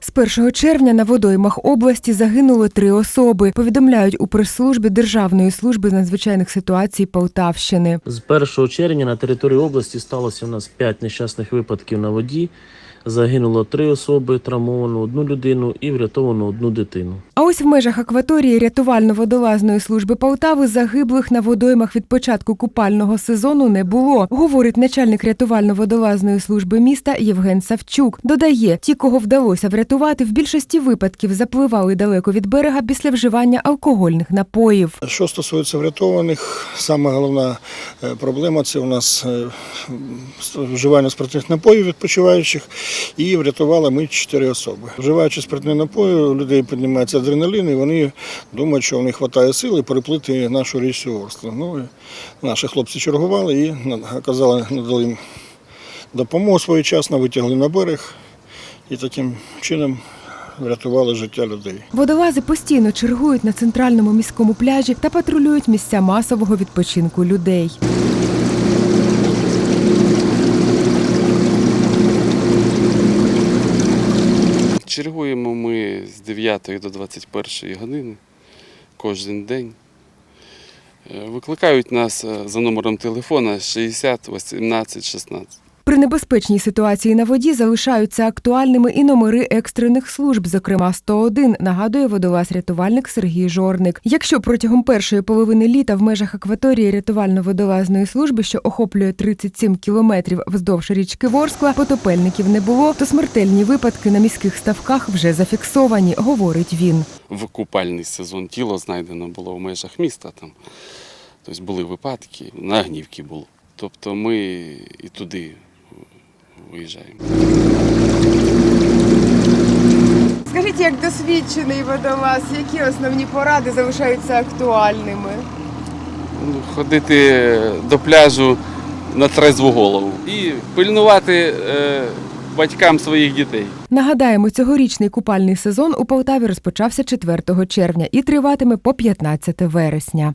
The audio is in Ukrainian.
З 1 червня на водоймах області загинули три особи. Повідомляють у прес-службі Державної служби з надзвичайних ситуацій Полтавщини. З 1 червня на території області сталося у нас 5 нещасних випадків на воді. Загинуло три особи, травмовано одну людину і врятовано одну дитину. А ось в межах акваторії рятувально-водолазної служби Полтави загиблих на водоймах від початку купального сезону не було, говорить начальник рятувально-водолазної служби міста Євген Савчук. Додає, ті, кого вдалося врятувати, в більшості випадків запливали далеко від берега після вживання алкогольних напоїв. Що стосується врятованих, саме головна е, проблема це у нас е, вживання спиртних напоїв відпочиваючих. І врятували ми чотири особи. Вживаючи спиртні напої, у людей піднімається адреналін, і вони думають, що в них вистачає сили переплити нашу річцю Орслу. Ну, наші хлопці чергували і оказали, надали їм допомогу своєчасно, витягли на берег і таким чином врятували життя людей. Водолази постійно чергують на центральному міському пляжі та патрулюють місця масового відпочинку людей. Чергуємо ми з 9 до 21 години кожен день. Е, Викликають нас е, за номером телефона 60 18 16. При небезпечній ситуації на воді залишаються актуальними і номери екстрених служб, зокрема 101, нагадує водолаз-рятувальник Сергій Жорник. Якщо протягом першої половини літа в межах акваторії рятувально-водолазної служби, що охоплює 37 кілометрів вздовж річки Ворскла, потопельників не було, то смертельні випадки на міських ставках вже зафіксовані, говорить він. В купальний сезон тіло знайдено було в межах міста. Там. Тобто були випадки, на Гнівці було. Тобто ми і туди виїжджаємо. Скажіть, як досвідчений водолаз, які основні поради залишаються актуальними? Ну, Ходити до пляжу на трезву голову і пильнувати е, батькам своїх дітей. Нагадаємо, цьогорічний купальний сезон у Полтаві розпочався 4 червня і триватиме по 15 вересня.